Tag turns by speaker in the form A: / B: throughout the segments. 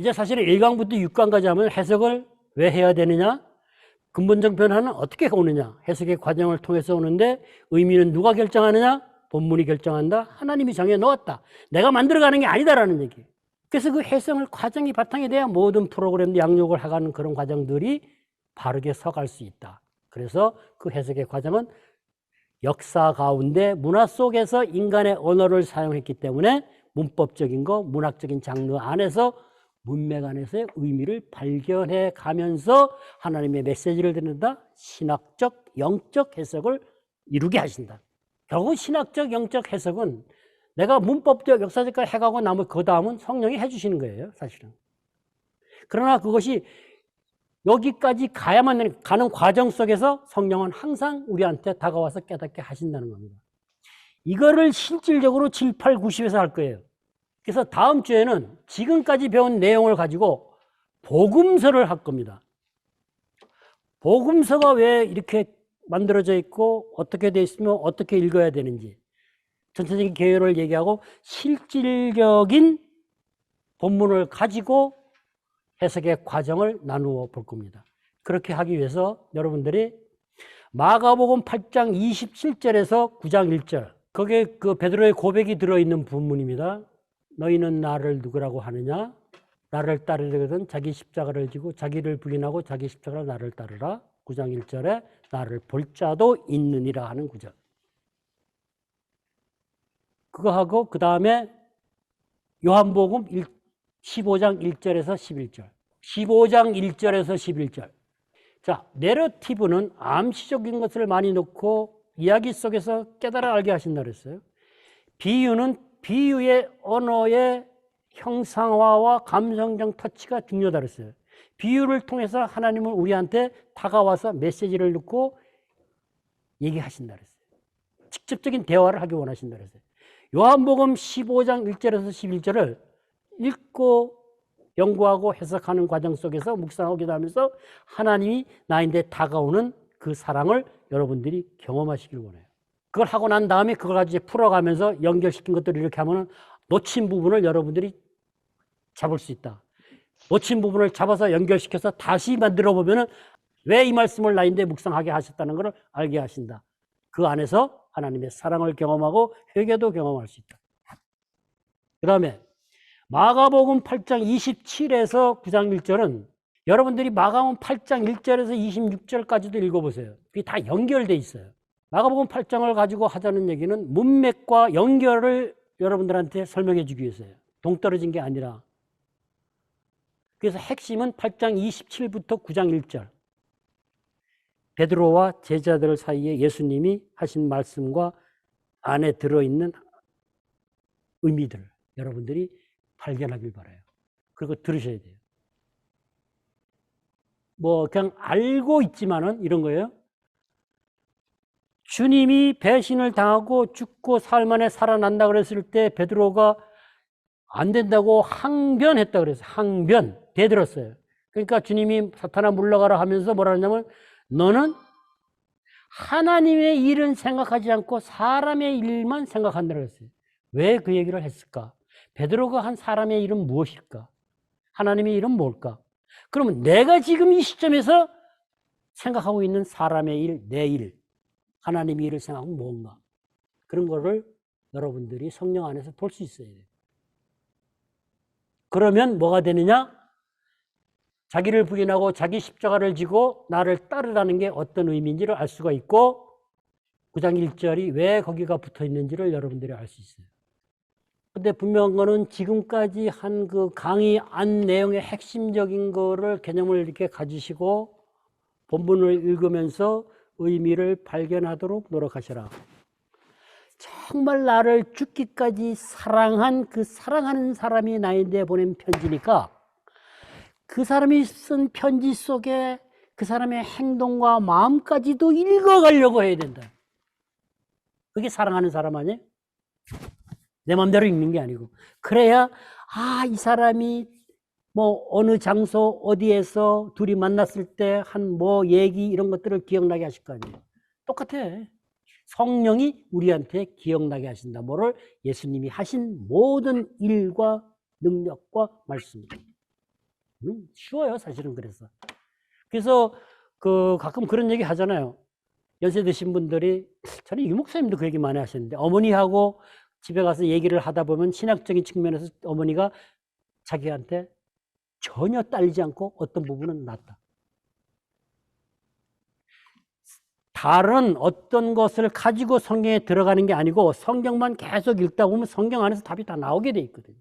A: 이제 사실 1강부터 6강까지 하면 해석을 왜 해야 되느냐? 근본적 변화는 어떻게 오느냐? 해석의 과정을 통해서 오는데 의미는 누가 결정하느냐? 본문이 결정한다. 하나님이 정해 놓았다. 내가 만들어가는 게 아니다라는 얘기. 그래서 그 해석을 과정이 바탕이 돼야 모든 프로그램 양육을 해가는 그런 과정들이 바르게 서갈 수 있다. 그래서 그 해석의 과정은 역사 가운데 문화 속에서 인간의 언어를 사용했기 때문에 문법적인 거, 문학적인 장르 안에서 문맥 안에서의 의미를 발견해 가면서 하나님의 메시지를 듣는다. 신학적, 영적 해석을 이루게 하신다. 결국 신학적, 영적 해석은 내가 문법적, 역사적까지 해가고 나면 그 다음은 성령이 해주시는 거예요, 사실은. 그러나 그것이 여기까지 가야만 가는 과정 속에서 성령은 항상 우리한테 다가와서 깨닫게 하신다는 겁니다. 이거를 실질적으로 7, 8, 90에서 할 거예요. 그래서 다음 주에는 지금까지 배운 내용을 가지고 복음서를 할 겁니다. 복음서가 왜 이렇게 만들어져 있고 어떻게 돼 있으면 어떻게 읽어야 되는지 전체적인 개요를 얘기하고 실질적인 본문을 가지고 해석의 과정을 나누어 볼 겁니다. 그렇게 하기 위해서 여러분들이 마가복음 8장 27절에서 9장 1절 거기에 그 베드로의 고백이 들어있는 본문입니다. 너희는 나를 누구라고 하느냐? 나를 따르려거든 자기 십자가를 지고 자기를 부인하고 자기 십자가를 나를 따르라. 9장 1절에 나를 볼 자도 있느니라 하는 구절. 그거 하고 그 다음에 요한복음 1, 15장 1절에서 11절. 15장 1절에서 11절. 자, 내러티브는 암시적인 것을 많이 넣고 이야기 속에서 깨달아 알게 하신다 그랬어요. 비유는 비유의 언어의 형상화와 감성적 터치가 중요하다 그랬어요. 비유를 통해서 하나님은 우리한테 다가와서 메시지를 넣고 얘기하신다 그랬어요. 직접적인 대화를 하기 원하신다 그랬어요. 요한복음 15장 1절에서 11절을 읽고 연구하고 해석하는 과정 속에서 묵상하고 기도하면서 하나님이 나인데 다가오는 그 사랑을 여러분들이 경험하시길 원해요. 그걸 하고 난 다음에 그걸 가지고 이제 풀어가면서 연결시킨 것들을 이렇게 하면 놓친 부분을 여러분들이 잡을 수 있다. 놓친 부분을 잡아서 연결시켜서 다시 만들어 보면은 왜 이 말씀을 나인데 묵상하게 하셨다는 것을 알게 하신다. 그 안에서 하나님의 사랑을 경험하고 회개도 경험할 수 있다. 그 다음에 마가복음 8장 27에서 9장 1절은 여러분들이 마가복음 8장 1절에서 26절까지도 읽어보세요. 그게 다 연결돼 있어요. 마가복음 8장을 가지고 하자는 얘기는 문맥과 연결을 여러분들한테 설명해 주기 위해서예요. 동떨어진 게 아니라. 그래서 핵심은 8장 27부터 9장 1절. 베드로와 제자들 사이에 예수님이 하신 말씀과 안에 들어있는 의미들 여러분들이 발견하길 바라요. 그리고 들으셔야 돼요. 뭐 그냥 알고 있지만은 이런 거예요. 주님이 배신을 당하고 죽고 살만에 살아난다 그랬을 때 베드로가 안 된다고 항변했다 그랬어요. 항변 대들었어요. 그러니까 주님이 사탄아 물러가라 하면서 뭐라 하냐면 너는 하나님의 일은 생각하지 않고 사람의 일만 생각한다 그랬어요. 왜 그 얘기를 했을까? 베드로가 한 사람의 일은 무엇일까? 하나님의 일은 뭘까? 그러면 내가 지금 이 시점에서 생각하고 있는 사람의 일, 내 일, 하나님의 일을 생각하면 뭔가? 그런 거를 여러분들이 성령 안에서 볼 수 있어야 돼요. 그러면 뭐가 되느냐? 자기를 부인하고 자기 십자가를 지고 나를 따르라는 게 어떤 의미인지를 알 수가 있고 9장 1절이 왜 거기가 붙어 있는지를 여러분들이 알 수 있어요. 근데 분명한 거는 지금까지 한 그 강의 안 내용의 핵심적인 거를 개념을 이렇게 가지시고 본문을 읽으면서 의미를 발견하도록 노력하셔라. 정말 나를 죽기까지 사랑한 그 사랑하는 사람이 나에게 보낸 편지니까 그 사람이 쓴 편지 속에 그 사람의 행동과 마음까지도 읽어가려고 해야 된다. 그게 사랑하는 사람 아니에요? 내 마음대로 읽는 게 아니고. 그래야, 아, 이 사람이 뭐 어느 장소 어디에서 둘이 만났을 때 한 뭐 얘기 이런 것들을 기억나게 하실 거 아니에요. 똑같아. 성령이 우리한테 기억나게 하신다. 뭐를 예수님이 하신 모든 일과 능력과 말씀. 음, 쉬워요, 사실은 그래서. 그래서 그 가끔 그런 얘기 하잖아요. 연세 드신 분들이 저는 유 목사님도 그 얘기 많이 하셨는데 어머니하고 집에 가서 얘기를 하다 보면 신학적인 측면에서 어머니가 자기한테 전혀 딸리지 않고 어떤 부분은 낫다. 다른 어떤 것을 가지고 성경에 들어가는 게 아니고 성경만 계속 읽다 보면 성경 안에서 답이 다 나오게 돼 있거든요.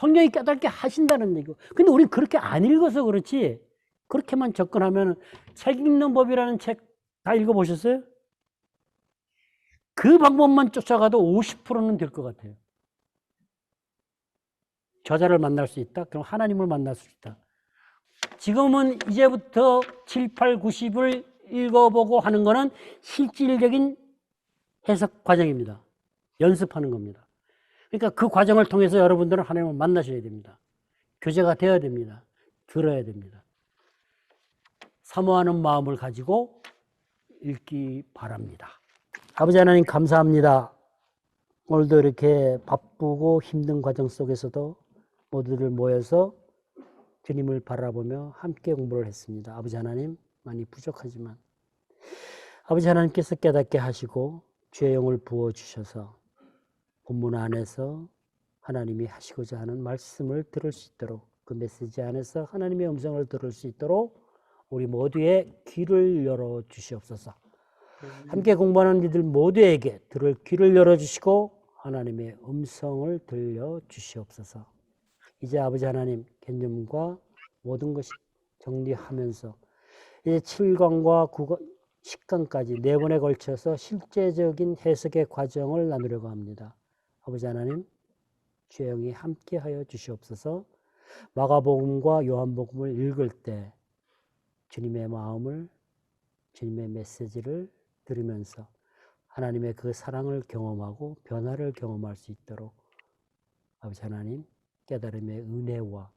A: 성경이 깨닫게 하신다는 얘기고. 근데 우리는 그렇게 안 읽어서 그렇지. 그렇게만 접근하면 책 읽는 법이라는 책 다 읽어보셨어요? 그 방법만 쫓아가도 50%는 될 것 같아요. 저자를 만날 수 있다? 그럼 하나님을 만날 수 있다. 지금은 이제부터 7, 8, 90을 읽어보고 하는 거는 실질적인 해석 과정입니다. 연습하는 겁니다. 그러니까 그 과정을 통해서 여러분들은 하나님을 만나셔야 됩니다. 교제가 되어야 됩니다. 들어야 됩니다. 사모하는 마음을 가지고 읽기 바랍니다. 아버지 하나님 감사합니다. 오늘도 이렇게 바쁘고 힘든 과정 속에서도 모두들 모여서 주님을 바라보며 함께 공부를 했습니다. 아버지 하나님 많이 부족하지만 아버지 하나님께서 깨닫게 하시고 주의 영을 부어 주셔서 본문 안에서 하나님이 하시고자 하는 말씀을 들을 수 있도록 그 메시지 안에서 하나님의 음성을 들을 수 있도록 우리 모두의 귀를 열어 주시옵소서. 함께 공부하는 이들 모두에게 들을 귀를 열어 주시고 하나님의 음성을 들려 주시옵소서. 이제 아버지 하나님 개념과 모든 것이 정리하면서 이제 7강과 9강, 10강까지 네 번에 걸쳐서 실제적인 해석의 과정을 나누려고 합니다. 아버지 하나님, 주의 영이 함께하여 주시옵소서. 마가복음과 요한복음을 읽을 때 주님의 마음을 주님의 메시지를 들으면서 하나님의 그 사랑을 경험하고 변화를 경험할 수 있도록 아버지 하나님 깨달음의 은혜와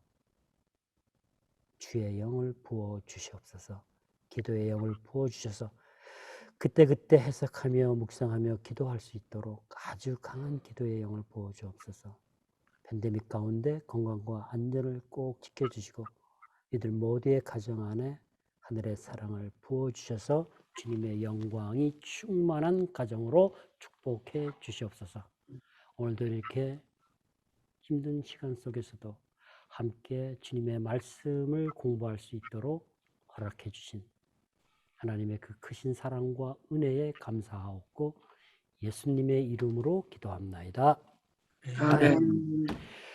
A: 주의 영을 부어 주시옵소서. 기도의 영을 부어 주셔서 그때그때 해석하며 묵상하며 기도할 수 있도록 아주 강한 기도의 영을 부어 주옵소서. 팬데믹 가운데 건강과 안전을 꼭 지켜 주시고 이들 모두의 가정 안에 하늘의 사랑을 부어 주셔서 주님의 영광이 충만한 가정으로 축복해 주시옵소서. 오늘도 이렇게 힘든 시간 속에서도 함께 주님의 말씀을 공부할 수 있도록 허락해 주신 하나님의 그 크신 사랑과 은혜에 감사하옵고 예수님의 이름으로 기도합나이다.
B: 아멘.